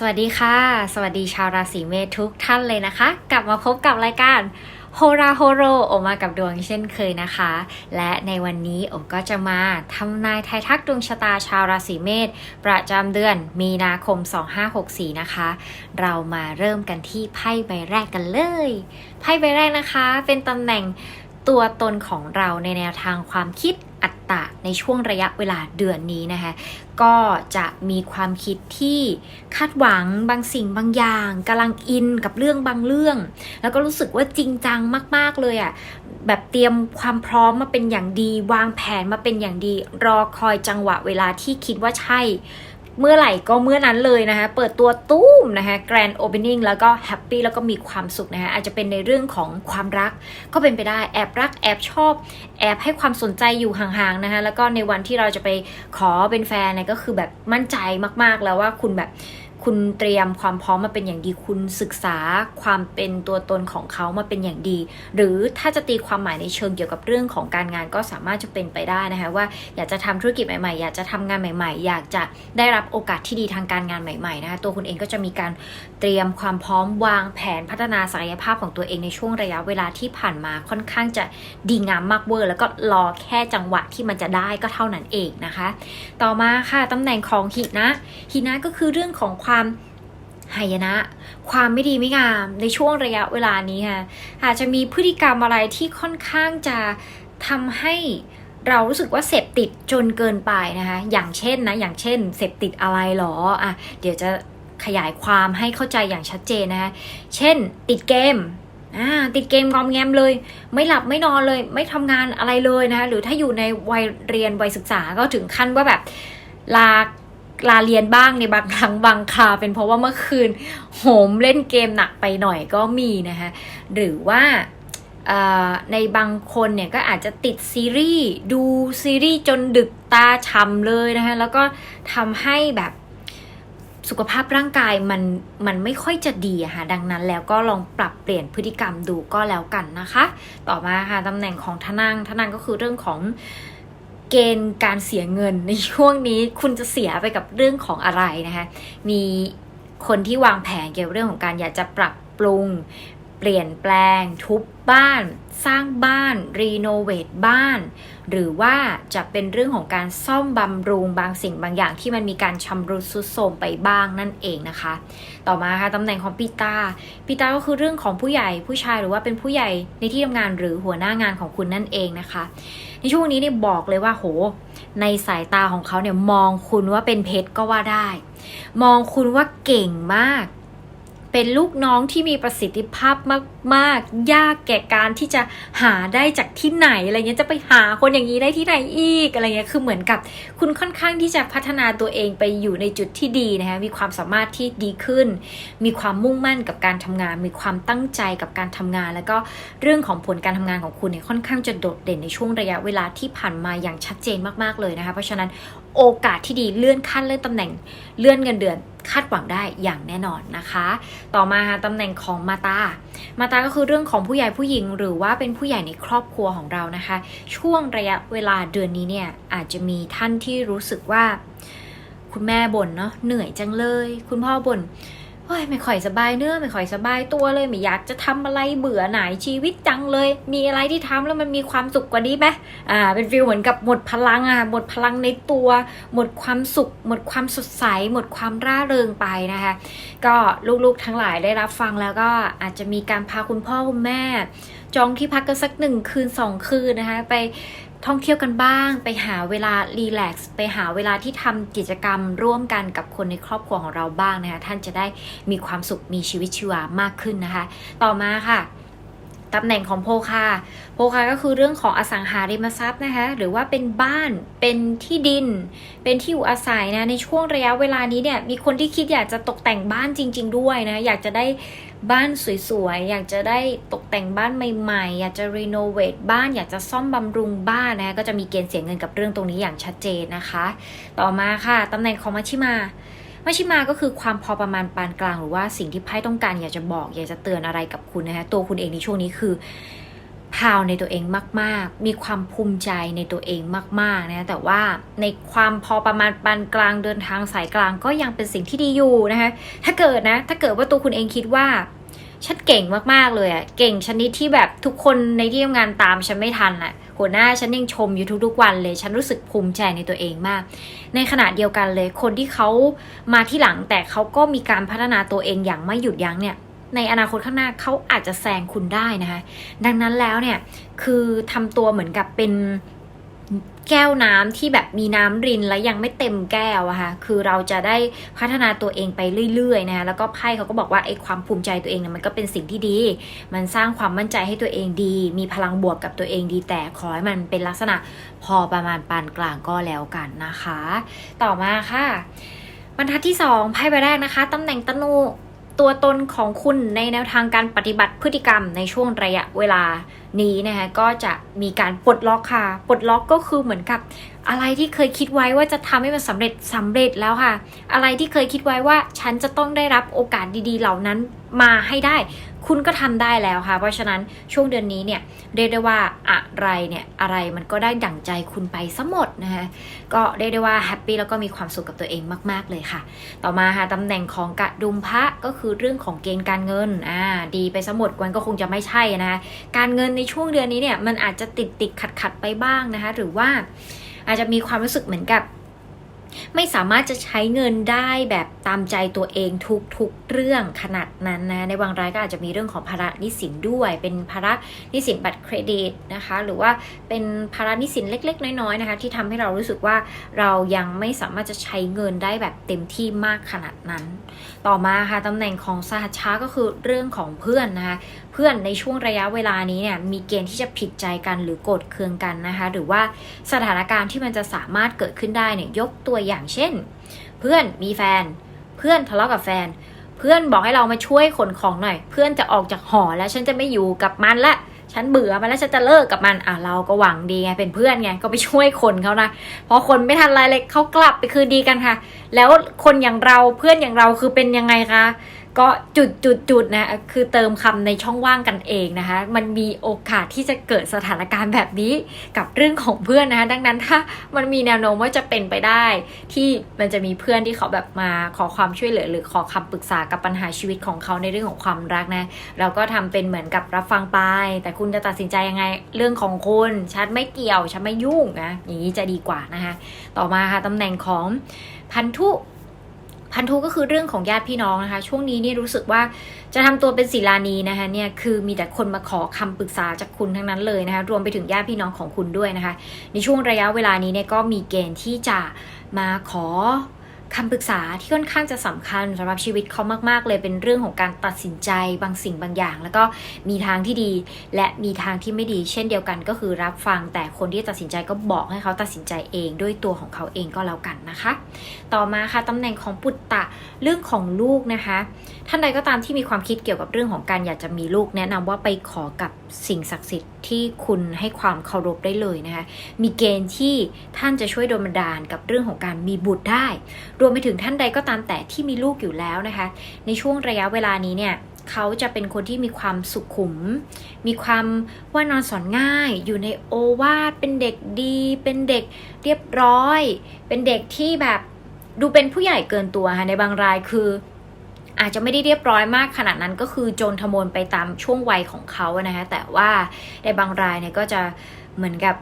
สวัสดีค่ะ สวัสดีชาวราศีเมษทุกท่านเลยนะคะ กลับมาพบกับรายการโฮราโฮโรโอมากับดวงเช่นเคยนะคะ และในวันนี้โอก็จะมาทำนายทายทักดวงชะตาชาวราศีเมษประจำเดือนมีนาคม 2564 นะคะ เรามาเริ่มกันที่ไพ่ใบแรกกันเลยไพ่ใบแรกนะคะ เป็นตำแหน่งตัวตนของเราในแนวทางความคิดอั ตตะในช่วงระยะเวลาเดือนนี้นะคะก็จะมีความคิดที่คาดหวังบางสิ่งบางอย่างกำลังอินกับเรื่องบางเรื่อง แล้วก็รู้สึกว่าจริงจังมาก ๆเลยอะ่ะแบบเตรียมความพร้อมมาเป็นอย่างดี วางแผนมาเป็นอย่างดี รอคอยจังหวะเวลาที่คิดว่าใช่ เมื่อไหร่ก็เมื่อนั้นเลยนะคะ เปิดตัวตุ้มนะคะ grand opening แล้วก็แฮปปี้แล้วก็มีความสุขนะคะอาจจะเป็นในเรื่องของความรักก็เป็นไปได้แอบรักแอบชอบแอบให้ความสนใจอยู่ห่างๆนะคะแล้วก็ในวันที่เราจะไปขอเป็นแฟนเนี่ยก็คือแบบมั่นใจมากๆแล้วว่าคุณแบบ คุณเตรียมความพร้อมมาเป็นอย่างดี คุณศึกษาความเป็นตัวตนของเขามาเป็นอย่างดี หรือถ้าจะตีความหมายในเชิงเกี่ยวกับเรื่องของการงานก็สามารถจะเป็นไปได้นะคะว่าอยากจะทำธุรกิจใหม่ๆ อยากจะทำงานใหม่ ๆ อยากจะได้รับโอกาสที่ดีทางการงานใหม่ๆนะคะตัวคุณเองก็จะมีการเตรียมความพร้อมวางแผนพัฒนาศักยภาพของตัวเองในช่วงระยะเวลาที่ผ่านมาค่อนข้างจะดีงามมากเวอร์ แล้วก็รอแค่จังหวะที่มันจะได้ก็เท่านั้นเองนะคะ ต่อมาค่ะตำแหน่งของหินะหินะก็คือเรื่องของความหายนะ ความไม่ดีไม่งามในช่วงระยะเวลานี้ค่ะอาจจะมีพฤติกรรมอะไรที่ค่อนข้างจะทำให้เรารู้สึกว่าเสพติดจนเกินไปนะคะ อย่างเช่นนะ อย่างเช่น เสพติดอะไรหรอ อะ เดี๋ยวจะขยายความให้เข้าใจอย่างชัดเจนนะคะ เช่น ติดเกม อ่า ติดเกมงอมแงมเลย ไม่หลับไม่นอนเลย ไม่ทำงานอะไรเลยนะคะ หรือถ้าอยู่ในวัยเรียนวัยศึกษาก็ถึงขั้นว่าแบบลา ลาเรียนบ้างในบางครั้งบางคาเป็นเพราะว่าเมื่อคืนโหมเล่นเกมหนักไปหน่อยก็มีนะคะหรือว่าในบางคนเนี่ยก็อาจจะติดซีรีส์ดูซีรีส์จนดึกตาช้ำเลยนะคะแล้วก็ทำให้แบบสุขภาพร่างกายมันมันไม่ค่อยจะดีอะค่ะดังนั้นแล้วก็ลองปรับเปลี่ยนพฤติกรรมดูก็แล้วกันนะคะ ต่อมาค่ะตำแหน่งของทนางทนางก็คือเรื่องของ เกณฑ์การเสียเงินในช่วงนี้คุณจะเสียไปกับเรื่องของอะไรนะคะ มีคนที่วางแผนเกี่ยวกับเรื่องของการอยากจะปรับปรุง เปลี่ยนแปลง ทุบบ้าน สร้างบ้าน รีโนเวทบ้าน หรือว่าจะเป็นเรื่องของการซ่อมบำรุงบางสิ่งบางอย่างที่มันมีการชำรุดสุดโทรมไปบ้างนั่นเองนะคะ ต่อมาค่ะตำแหน่งของปีตาปีตาก็คือเรื่องของผู้ใหญ่ผู้ชายหรือว่าเป็นผู้ใหญ่ในที่ทำงานหรือหัวหน้างานของคุณนั่นเองนะคะ ในช่วงนี้เนี่ยบอกเลยว่าโห ในสายตาของเขาเนี่ยมองคุณว่าเป็นเพชรก็ว่าได้ มองคุณว่าเก่งมาก เป็นลูกน้องที่มีประสิทธิภาพมากๆ ยากแก่การที่จะหาได้จากที่ไหนอะไรเงี้ยจะไปหาคนอย่างนี้ได้ที่ไหนอีกอะไรเงี้ยคือเหมือนกับคุณค่อนข้างที่จะพัฒนาตัวเองไปอยู่ในจุดที่ดีนะคะมีความสามารถที่ดีขึ้น มีความมุ่งมั่นกับการทำงาน มีความตั้งใจกับการทำงาน แล้วก็เรื่องของผลการทำงานของคุณเนี่ยค่อนข้างจะโดดเด่นในช่วงระยะเวลาที่ผ่านมาอย่างชัดเจนมากๆเลยนะคะเพราะฉะนั้นโอกาสที่ดีเลื่อนขั้นเลื่อนตำแหน่งเลื่อนเงินเดือนคาดหวังได้อย่างแน่นอนนะคะ ต่อมาตำแหน่งของมาตา มาตาก็คือเรื่องของผู้ใหญ่ผู้หญิง หรือว่าเป็นผู้ใหญ่ในครอบครัวของเรานะคะ ช่วงระยะเวลาเดือนนี้เนี่ยอาจจะมีท่านที่รู้สึกว่า คุณแม่บ่นเนาะเหนื่อยจังเลย คุณพ่อบ่น เฮ้ยไม่ค่อยสบายเนื้อไม่ค่อยสบายตัวเลยไม่อยากจะทำอะไรเบื่อหน่ายชีวิตจังเลย มีอะไรที่ทำแล้วมันมีความสุขกว่านี้ไหมอ่า เป็นฟิลเหมือนกับหมดพลังอะหมดพลังในตัว หมดความสุข หมดความสดใส หมดความร่าเริงไปนะคะ ก็ลูกๆทั้งหลายได้รับฟังแล้วก็อาจจะมีการพาคุณพ่อคุณแม่ จองที่พักกันสักหนึ่งคืนสองคืนนะคะไป ท่องเที่ยวกันบ้าง ไปหาเวลารีแลกซ์ไปหาเวลาที่ทำกิจกรรมร่วมกันกับคนในครอบครัวของเราบ้างนะคะท่านจะได้มีความสุขมีชีวิตชีวามากขึ้นนะคะ ต่อมาค่ะตำแหน่งของโพคาโพคาก็คือเรื่องของอสังหาริมทรัพย์นะคะ หรือว่าเป็นบ้าน เป็นที่ดิน เป็นที่อยู่อาศัยนะ ในช่วงระยะเวลานี้เนี่ย มีคนที่คิดอยากจะตกแต่งบ้านจริง ๆ ด้วยนะ อยากจะได้ บ้านสวยๆ อยากจะได้ตกแต่งบ้านใหม่ๆ อยากจะรีโนเวทบ้านอยากจะซ่อมบำรุงบ้านนะก็จะมีเกณฑ์เสียเงินกับเรื่องตรงนี้อย่างชัดเจนนะคะ ต่อมาค่ะตำแหน่งของมัชชิมามัชชิมาก็คือความพอประมาณปานกลางหรือว่าสิ่งที่ไพ่ต้องการอยากจะบอก อยากจะเตือนอะไรกับคุณนะคะตัวคุณเองในช่วงนี้คือ พาวในตัวเองมาก ๆ มีความภูมิใจในตัวเองมากๆนะแต่ว่าในความพอประมาณปานกลางเดินทางสายกลางก็ยังเป็นสิ่งที่ดีอยู่นะคะถ้าเกิดนะ ถ้าเกิดว่าตัวคุณเองคิดว่าฉันเก่งมากๆเลยอะเก่งชนิดที่แบบทุกคนในที่ทำงานตามฉันไม่ทันอะหัวหน้าฉันยังชมอยู่ทุกๆวันเลย ฉันรู้สึกภูมิใจในตัวเองมาก ในขณะเดียวกันเลย คนที่เขามาที่หลังแต่เขาก็มีการพัฒนาตัวเองอย่างไม่หยุดยั้งเนี่ย ในอนาคตข้างหน้าเขาอาจจะแซงคุณได้นะคะ ดังนั้นแล้วเนี่ยคือทำตัวเหมือนกับเป็นแก้วน้ำที่แบบมีน้ำรินและยังไม่เต็มแก้วอะค่ะ คือเราจะได้พัฒนาตัวเองไปเรื่อยๆนะคะแล้วก็ไพ่เขาก็บอกว่าไอ้ความภูมิใจตัวเองเนี่ยมันก็เป็นสิ่งที่ดี มันสร้างความมั่นใจให้ตัวเองดี มีพลังบวกกับตัวเองดี แต่ขอให้มันเป็นลักษณะพอประมาณปานกลางก็แล้วกันนะคะ ต่อมาค่ะ บรรทัดที่2ไพ่ใบแรกนะคะตำแหน่งตนู ตัวตนของคุณในแนวทางการปฏิบัติพฤติกรรมในช่วงระยะเวลานี้นะคะก็จะมีการปลดล็อกค่ะ ปลดล็อกก็คือเหมือนกับอะไรที่เคยคิดไว้ว่าจะทำให้มันสำเร็จสำเร็จแล้วค่ะ อะไรที่เคยคิดไว้ว่าฉันจะต้องได้รับโอกาสดีๆ เหล่านั้นมาให้ได้ คุณก็ทำได้แล้วค่ะ เพราะฉะนั้นช่วงเดือนนี้เนี่ยเรียกได้ว่าอะไรเนี่ยอะไรมันก็ได้ดั่งใจคุณไปซะหมดนะคะก็เรียกได้ว่าแฮปปี้แล้วก็มีความสุขกับตัวเองมาก ๆเลยค่ะ ต่อมาค่ะตำแหน่งของกระดุมพระก็คือเรื่องของเกณฑ์การเงินอ่าดีไปสมดมันก็คงจะไม่ใช่นะคะการเงินในช่วงเดือนนี้เนี่ยมันอาจจะติดติดขัดขัดไปบ้างนะคะ หรือว่าอาจจะมีความรู้สึกเหมือนกับไม่สามารถจะใช้เงินได้แบบตามใจตัวเองทุกๆเรื่องขนาดนั้นนะ ในบางรายก็อาจจะมีเรื่องของภาระหนี้สินด้วย เป็นภาระหนี้สินบัตรเครดิตนะคะ หรือว่าเป็นภาระหนี้สินเล็ก ๆ น้อยๆนะคะ ที่ทำให้เรารู้สึกว่าเรายังไม่สามารถจะใช้เงินได้แบบเต็มที่มากขนาดนั้น ต่อมาค่ะตำแหน่งของสหัชชาก็คือเรื่องของเพื่อนนะคะเพื่อนในช่วงระยะเวลานี้เนี่ยมีเกณฑ์ที่จะผิดใจกันหรือโกรธเคืองกันนะคะ หรือว่าสถานการณ์ที่มันจะสามารถเกิดขึ้นได้เนี่ยยกตัวอย่างเช่น เพื่อนมีแฟน เพื่อนทะเลาะกับแฟน เพื่อนบอกให้เรามาช่วยขนของหน่อย เพื่อนจะออกจากหอแล้วฉันจะไม่อยู่กับมันละฉันเบื่อมันแล้วฉันจะเลิกกับมันอะเราก็หวังดีไงเป็นเพื่อนไงก็ไปช่วยคนเขานะพอคนไม่ทันไรเลยเขากลับไปคืนดีกันค่ะ แล้วคนอย่างเราเพื่อนอย่างเราคือเป็นยังไงคะ ก็จุดจุดจุดนะคือเติมคำในช่องว่างกันเองนะคะ มันมีโอกาสที่จะเกิดสถานการณ์แบบนี้กับเรื่องของเพื่อนนะคะดังนั้นถ้ามันมีแนวโน้มว่าจะเป็นไปได้ ที่มันจะมีเพื่อนที่เขาแบบมาขอความช่วยเหลือ หรือขอคำปรึกษากับปัญหาชีวิตของเขาในเรื่องของความรักนะ เราก็ทำเป็นเหมือนกับรับฟังไป แต่คุณจะตัดสินใจยังไงเรื่องของคุณฉันไม่เกี่ยวฉันไม่ยุ่งนะอย่างนี้จะดีกว่านะคะต่อมาค่ะตำแหน่งของพันธุ พันธุก็คือเรื่องของญาติพี่น้องนะคะ ช่วงนี้เนี่ยรู้สึกว่าจะทำตัวเป็นศิลานีนะคะเนี่ยคือมีแต่คนมาขอคำปรึกษาจากคุณทั้งนั้นเลยนะคะรวมไปถึงญาติพี่น้องของคุณด้วยนะคะ ในช่วงระยะเวลานี้เนี่ยก็มีเกณฑ์ที่จะมาขอ คำปรึกษาที่ค่อนข้างจะสำคัญสำหรับชีวิตเขามาก ๆ เลยเป็นเรื่องของการตัดสินใจบางสิ่งบางอย่าง แล้วก็มีทางที่ดี และมีทางที่ไม่ดี เช่นเดียวกันก็คือรับฟัง แต่คนที่ตัดสินใจก็บอกให้เขาตัดสินใจเองด้วยตัวของเขาเองก็แล้วกันนะคะ ต่อมาค่ะตำแหน่งของปุตตะเรื่องของลูกนะคะ ท่านใดก็ตามที่มีความคิดเกี่ยวกับเรื่องของการอยากจะมีลูก แนะนำว่าไปขอกับสิ่งศักดิ์สิทธิ์ที่คุณให้ความเคารพได้เลยนะคะมีเกณฑ์ที่ท่านจะช่วยดนบันดาลกับเรื่องของการมีบุตรได้รวมไปถึงท่านใดก็ตามแต่ที่มีลูกอยู่แล้วนะคะ ในช่วงระยะเวลานี้เนี่ยเขาจะเป็นคนที่มีความสุขุม มีความว่านอนสอนง่าย อยู่ในโอวาทเป็นเด็กดี เป็นเด็กเรียบร้อย เป็นเด็กที่แบบดูเป็นผู้ใหญ่เกินตัวค่ะในบางรายคือ อาจจะไม่ได้เรียบร้อยมากขนาดนั้นก็คือโจรทมนไปตามช่วงวัยของเขาอะนะคะแต่ว่าในบางรายเนี่ยก็จะเหมือนกับ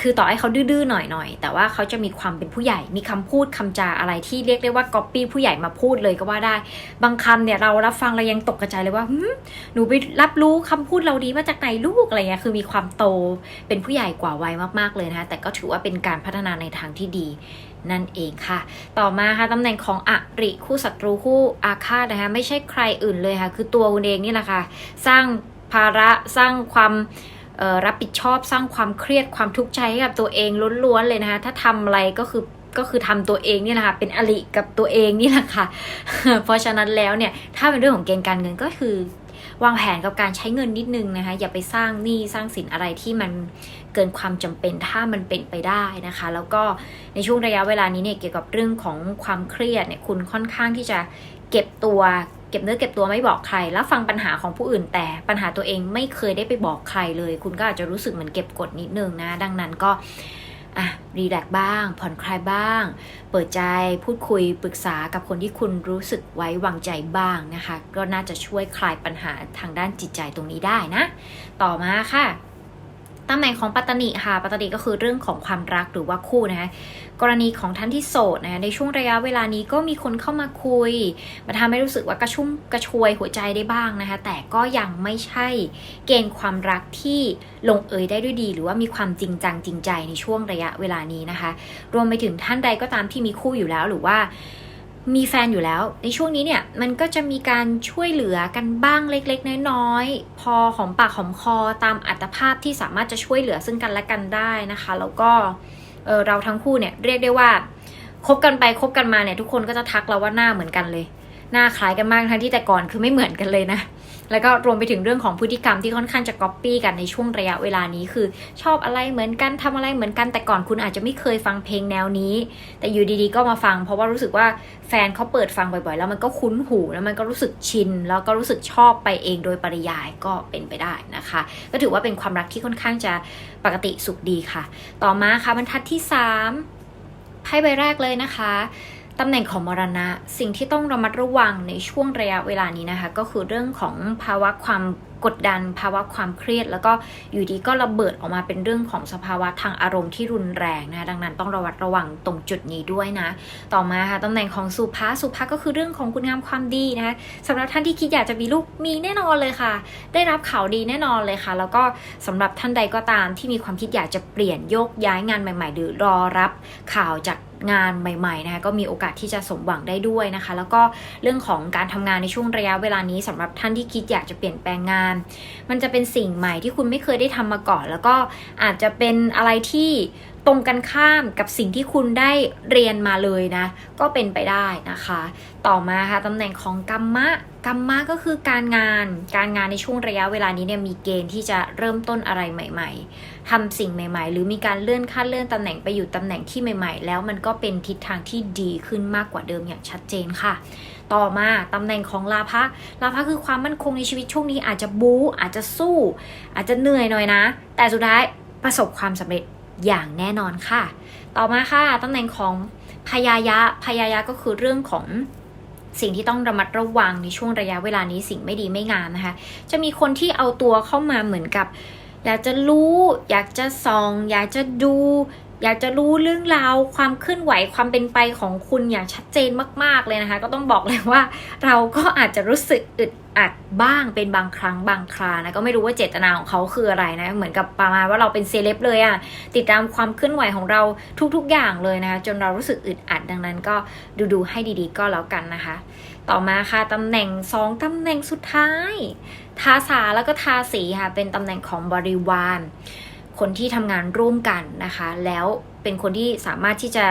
คือต่อให้เขาดื้อๆหน่อยๆแต่ว่าเขาจะมีความเป็นผู้ใหญ่ มีคำพูดคำจาอะไรที่เรียกได้ว่าก๊อปปี้ผู้ใหญ่มาพูดเลยก็ว่าได้ บางคำเนี่ยเรารับฟังเรายังตกกระจายเลยว่าหนูไปรับรู้คำพูดเราดีมาจากไหนลูกอะไรเงี้ยคือมีความโตเป็นผู้ใหญ่กว่าวัยมากๆเลยนะคะแต่ก็ถือว่าเป็นการพัฒนาในทางที่ดีนั่นเองค่ะ ต่อมาค่ะตำแหน่งของอริคู่ศัตรูคู่อาฆาตนะคะไม่ใช่ใครอื่นเลยค่ะ คือตัวคุณเองนี่แหละค่ะ สร้างภาระสร้างความ รับผิดชอบสร้างความเครียดความทุกข์ใจให้กับตัวเองล้วนๆเลยนะคะ ถ้าทำอะไรก็คือก็คือทำตัวเองนี่แหละค่ะเป็นอริกับตัวเองนี่แหละค่ะ เพราะฉะนั้นแล้วเนี่ยถ้าเป็นเรื่องของเกณฑ์การเงินก็คือ วางแผนกับการใช้เงินนิดนึงนะคะอย่าไปสร้างหนี้สร้างสินอะไรที่มันเกินความจำเป็นถ้ามันเป็นไปได้นะคะ แล้วก็ในช่วงระยะเวลานี้เนี่ยเกี่ยวกับเรื่องของความเครียดเนี่ยคุณค่อนข้างที่จะเก็บตัว เก็บเนื้อเก็บตัวไม่บอกใครแล้วฟังปัญหาของผู้อื่น แต่ปัญหาตัวเองไม่เคยได้ไปบอกใครเลย คุณก็อาจจะรู้สึกเหมือนเก็บกดนิดนึงนะ ดังนั้นก็อะรีแลกซ์บ้าง ผ่อนคลายบ้าง เปิดใจพูดคุยปรึกษากับคนที่คุณรู้สึกไว้วางใจบ้างนะคะ ก็น่าจะช่วยคลายปัญหาทางด้านจิตใจตรงนี้ได้นะ ต่อมาค่ะ ตำแหน่งของปัตตนิค่ะ ปัตตนิก็คือเรื่องของความรักหรือว่าคู่นะคะ กรณีของท่านที่โสดนะคะในช่วงระยะเวลานี้ก็มีคนเข้ามาคุย มาทำให้รู้สึกว่ากระชุ่มกระชวยหัวใจได้บ้างนะคะ แต่ก็ยังไม่ใช่เกณฑ์ความรักที่ลงเอยได้ด้วยดี หรือว่ามีความจริงจังจริงใจในช่วงระยะเวลานี้นะคะ รวมไปถึงท่านใดก็ตามที่มีคู่อยู่แล้วหรือว่า มีแฟนอยู่แล้ว ในช่วงนี้เนี่ยมันก็จะมีการช่วยเหลือกันบ้างเล็กๆ น้อยๆ พอหอมปากหอมคอตามอัตภาพที่สามารถจะช่วยเหลือซึ่งกันและกันได้นะคะ แล้วก็เเราทั้งคู่เนี่ยเรียกได้ว่าคบกันไปคบกันมาเนี่ยทุกคนก็จะทักเราว่าหน้าเหมือนกันเลย หน้าคล้ายกันมากทั้งที่แต่ก่อนคือไม่เหมือนกันเลยนะ แล้วก็รวมไปถึงเรื่องของพฤติกรรมที่ค่อนข้างจะก๊อปปี้กันในช่วงระยะเวลานี้คือ ชอบอะไรเหมือนกันทำอะไรเหมือนกันแต่ก่อนคุณอาจจะไม่เคยฟังเพลงแนวนี้ แต่อยู่ดีๆก็มาฟัง เพราะว่ารู้สึกว่าแฟนเขาเปิดฟังบ่อยๆ แล้วมันก็คุ้นหูแล้วมันก็รู้สึกชิน แล้วก็รู้สึกชอบไปเองโดยปริยายก็เป็นไปได้นะคะ ก็ถือว่าเป็นความรักที่ค่อนข้างจะปกติสุขดีค่ะ ต่อมาค่ะบรรทัดที่3ไพ่ใบแรกเลยนะคะ ตำแหน่งของมรณะ สิ่งที่ต้องระมัดระวังในช่วงระยะเวลานี้นะคะ ก็คือเรื่องของภาวะความ กดดันภาวะความเครียด แล้วก็อยู่ดีก็ระเบิดออกมาเป็นเรื่องของสภาวะทางอารมณ์ที่รุนแรงนะดังนั้นต้องระวัดระวังตรงจุดนี้ด้วยนะ ต่อมาค่ะตำแหน่งของสุภาสุภาก็คือเรื่องของคุณงามความดีนะคะสำหรับท่านที่คิดอยากจะมีลูกมีแน่นอนเลยค่ะ ได้รับข่าวดีแน่นอนเลยค่ะ แล้วก็สำหรับท่านใดก็ตามที่มีความคิดอยากจะเปลี่ยนโยกย้ายงานใหม่ ๆ หรือรอรับข่าวจากงานใหม่ๆนะคะก็มีโอกาสที่จะสมหวังได้ด้วยนะคะ แล้วก็เรื่องของการทำงานในช่วงระยะเวลานี้สำหรับท่านที่คิดอยากจะเปลี่ยนแปลงงานมันจะเป็นสิ่งใหม่ที่คุณไม่เคยได้ทำมาก่อน แล้วก็อาจจะเป็นอะไรที่ตรงกันข้ามกับสิ่งที่คุณได้เรียนมาเลยนะ ก็เป็นไปได้นะคะ ต่อมาค่ะตำแหน่งของกัมมะกัมมะก็คือการงาน การงานในช่วงระยะเวลานี้เนี่ยมีเกณฑ์ที่จะเริ่มต้นอะไรใหม่ ๆทำสิ่งใหม่ ๆ หรือมีการเลื่อนขั้นเลื่อนตำแหน่งไปอยู่ตำแหน่งที่ใหม่ ๆ แล้วมันก็เป็นทิศทางที่ดีขึ้นมากกว่าเดิมอย่างชัดเจนค่ะ ต่อมาตำแหน่งของลาภะลาภะคือความมั่นคงในชีวิตช่วงนี้อาจจะบู๊อาจจะสู้ อาจจะเหนื่อยหน่อยนะ แต่สุดท้ายประสบความสำเร็จอย่างแน่นอนค่ะ ต่อมาค่ะตำแหน่งของพยายะพยายะก็คือเรื่องของสิ่งที่ต้องระมัดระวังในช่วงระยะเวลานี้สิ่งไม่ดีไม่งามนะคะ จะมีคนที่เอาตัวเข้ามาเหมือนกับ อยากจะรู้ อยากจะส่อง อยากจะดู อยากจะรู้เรื่องราวความเคลื่อนไหวความเป็นไปของคุณอย่างชัดเจนมาก ๆเลยนะคะ ก็ต้องบอกเลยว่า เราก็อาจจะรู้สึกอึดอัดบ้างเป็นบางครั้งบางครานะก็ไม่รู้ว่าเจตนาของเขาคืออะไรนะเหมือนกับประมาณว่าเราเป็นเซเลบเลยอะติดตามความเคลื่อนไหวของเราทุกๆอย่างเลยนะคะจนเรารู้สึกอึดอัดดังนั้นก็ดูๆให้ดีๆ ก็แล้วกันนะคะ ต่อมาค่ะตำแหน่งสองตำแหน่งสุดท้าย ทาสาแล้วก็ทาสีค่ะเป็นตำแหน่งของบริวาร คนที่ทำงานร่วมกันนะคะ แล้วเป็นคนที่สามารถที่จะ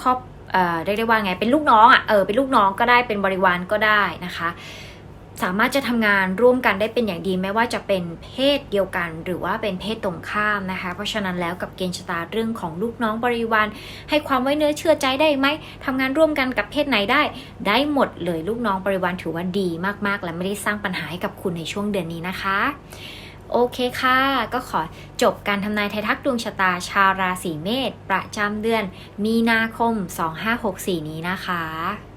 ครอบเอ่อเรียกได้ว่าไงเป็นลูกน้องอะเออเป็นลูกน้องก็ได้เป็นบริวารก็ได้นะคะ สามารถจะทำงานร่วมกันได้เป็นอย่างดีไม่ว่าจะเป็นเพศเดียวกัน หรือว่าเป็นเพศตรงข้ามนะคะ เพราะฉะนั้นแล้วกับเกณฑ์ชะตาเรื่องของลูกน้องบริวารให้ความไว้เนื้อเชื่อใจได้ไหมทำงานร่วมกันกับเพศไหนได้ ได้หมดเลยลูกน้องบริวารถือว่าดีมากๆ และไม่ได้สร้างปัญหาให้กับคุณในช่วงเดือนนี้นะคะ โอเคค่ะ ก็ขอจบการทำนายไทยทักดวงชะตาชาวราศีเมษประจำเดือน มีนาคม 2564 นี้นะคะ